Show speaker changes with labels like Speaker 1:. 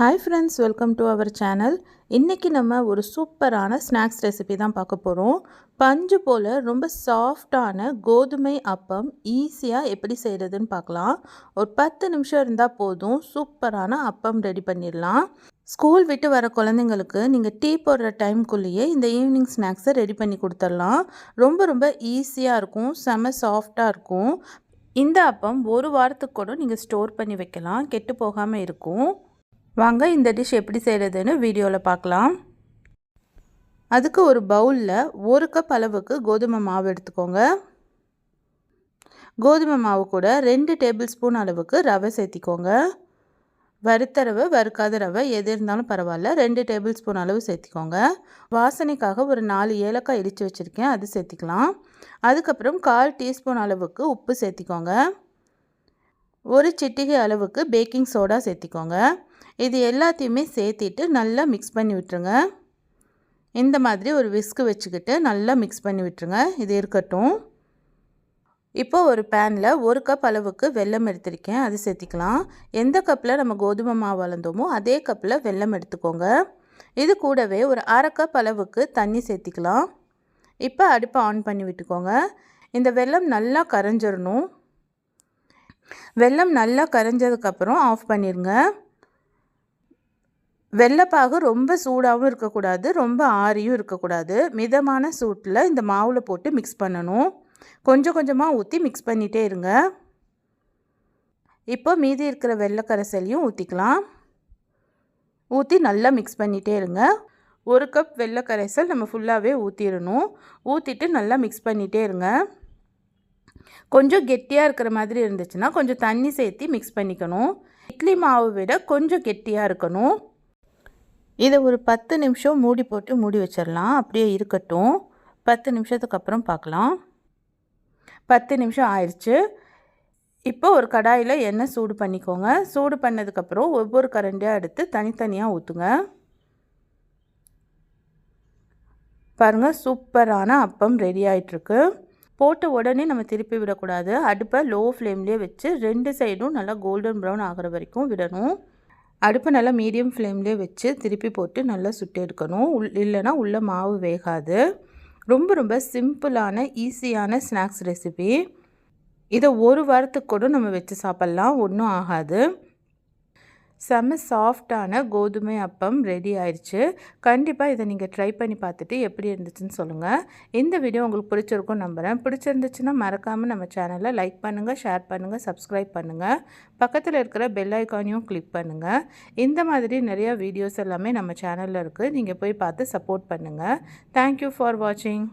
Speaker 1: Hi friends welcome to our channel இன்றைக்கி நம்ம ஒரு சூப்பரான ஸ்நாக்ஸ் ரெசிபி தான் பார்க்க போகிறோம் பஞ்சு போல் ரொம்ப சாஃப்டான கோதுமை அப்பம் ஈஸியாக எப்படி செய்கிறதுன்னு பார்க்கலாம். ஒரு பத்து நிமிஷம் இருந்தால் போதும் சூப்பரான அப்பம் ரெடி பண்ணிடலாம். ஸ்கூல் விட்டு வர குழந்தைங்களுக்கு நீங்கள் டீ போடுற டைம்குள்ளேயே இந்த ஈவினிங் ஸ்நாக்ஸை ரெடி பண்ணி கொடுத்துடலாம். ரொம்ப ரொம்ப ஈஸியாக இருக்கும் செம சாஃப்டாக இருக்கும். இந்த அப்பம் ஒரு வாரத்துக்கு கூட நீங்கள் ஸ்டோர் பண்ணி வைக்கலாம் கெட்டு போகாமல் இருக்கும். வாங்க இந்த டிஷ் எப்படி செய்கிறதுன்னு வீடியோவில் பார்க்கலாம். அதுக்கு ஒரு பவுலில் ஒரு கப் அளவுக்கு கோதுமை மாவு எடுத்துக்கோங்க. கோதுமை மாவு கூட ரெண்டு டேபிள் ஸ்பூன் அளவுக்கு ரவை சேர்த்திக்கோங்க. வறுத்த ரவை வறுக்காத ரவை எது இருந்தாலும் பரவாயில்ல ரெண்டு டேபிள் ஸ்பூன் அளவு சேர்த்திக்கோங்க. வாசனைக்காக ஒரு நாலு ஏலக்காய் இடித்து வச்சுருக்கேன் அது சேர்த்திக்கலாம். அதுக்கப்புறம் கால் டீஸ்பூன் அளவுக்கு உப்பு சேர்த்திக்கோங்க. ஒரு சிட்டிகை அளவுக்கு பேக்கிங் சோடா சேர்த்திக்கோங்க. இது எல்லாத்தையுமே சேர்த்திட்டு நல்லா மிக்ஸ் பண்ணி விட்டுருங்க. இந்த மாதிரி ஒரு விஸ்கு வச்சுக்கிட்டு நல்லா மிக்ஸ் பண்ணி விட்டுருங்க. இது இருக்கட்டும். இப்போ ஒரு பேனில் ஒரு கப் அளவுக்கு வெல்லம் எடுத்திருக்கேன். அது சேர்த்திக்கலாம். எந்த கப்பில் நம்ம கோதுமை மாவு வளர்ந்தோமோ அதே கப்பில் வெல்லம் எடுத்துக்கோங்க. இது கூடவே ஒரு அரை கப் அளவுக்கு தண்ணி சேர்த்திக்கலாம். இப்போ அடுப்பை ஆன் பண்ணி விட்டுக்கோங்க. இந்த வெல்லம் நல்லா கரைஞ்சிடணும் வெல்லம் நல்லா கரைஞ்சதுக்கப்புறம் ஆஃப் பண்ணிடுங்க வெள்ளைப்பாகு ரொம்ப சூடாகவும் இருக்கக்கூடாது ரொம்ப ஆறியும் இருக்கக்கூடாது. மிதமான சூட்டில் இந்த மாவில் போட்டு மிக்ஸ் பண்ணணும். கொஞ்சம் கொஞ்சமாக ஊற்றி மிக்ஸ் பண்ணிகிட்டே இருங்க. இப்போ மீதி இருக்கிற வெள்ளக்கரைசலையும் ஊற்றிக்கலாம் ஊற்றி நல்லா மிக்ஸ் பண்ணிகிட்டே இருங்க. ஒரு கப் வெள்ளை கரைசல் நம்ம ஃபுல்லாகவே ஊற்றிடணும் ஊற்றிட்டு நல்லா மிக்ஸ் பண்ணிகிட்டே இருங்க. கொஞ்சம் கெட்டியாக இருக்கிற மாதிரி இருந்துச்சுன்னா கொஞ்சம் தண்ணி சேர்த்து மிக்ஸ் பண்ணிக்கணும். இட்லி மாவை விட கொஞ்சம் கெட்டியாக இருக்கணும். இதை ஒரு பத்து நிமிஷம் மூடி போட்டு மூடி வச்சிடலாம். அப்படியே இருக்கட்டும். பத்து நிமிஷத்துக்கு அப்புறம் பார்க்கலாம். பத்து நிமிஷம் ஆயிடுச்சு இப்போ ஒரு கடாயில் எண்ணெய் சூடு பண்ணிக்கோங்க. சூடு பண்ணதுக்கப்புறம் ஒவ்வொரு கரண்டியாக எடுத்து தனித்தனியாக ஊற்றுங்க பாருங்கள் சூப்பரான அப்பம் ரெடி ஆகிட்டுருக்கு போட்ட உடனே நம்ம திருப்பி விடக்கூடாது. அடுப்பை லோ ஃப்ளேம்லேயே வச்சு ரெண்டு சைடும் நல்லா கோல்டன் ப்ரௌன் ஆகிற வரைக்கும் விடணும். அடுப்பை நல்லா மீடியம் ஃப்ளேம்லேயே வச்சு திருப்பி போட்டு நல்லா சுட்டு எடுக்கணும். உள் இல்லைனா உள்ளே மாவு வேகாது. ரொம்ப ரொம்ப சிம்பிளான ஈஸியான ஸ்நாக்ஸ் ரெசிபி இதை ஒரு வாரத்துக்கு கூட நம்ம வச்சு சாப்பிட்லாம். ஒன்றும் ஆகாது. செம்ம சாஃப்டான கோதுமை அப்பம் ரெடி ஆயிடுச்சு கண்டிப்பாக இதை நீங்கள் ட்ரை பண்ணி பார்த்துட்டு எப்படி இருந்துச்சுன்னு சொல்லுங்கள் இந்த வீடியோ உங்களுக்கு பிடிச்சிருக்கும் நம்புகிறேன் பிடிச்சிருந்துச்சுன்னா மறக்காமல் நம்ம சேனலை லைக் பண்ணுங்கள் ஷேர் பண்ணுங்கள் சப்ஸ்கிரைப் பண்ணுங்கள் பக்கத்தில் இருக்கிற பெல் ஐக்கானையும் கிளிக் பண்ணுங்கள் இந்த மாதிரி நிறையா வீடியோஸ் எல்லாமே நம்ம சேனலில் இருக்குது நீங்கள் போய் பார்த்து சப்போர்ட் பண்ணுங்கள் தேங்க்யூ ஃபார் வாட்சிங்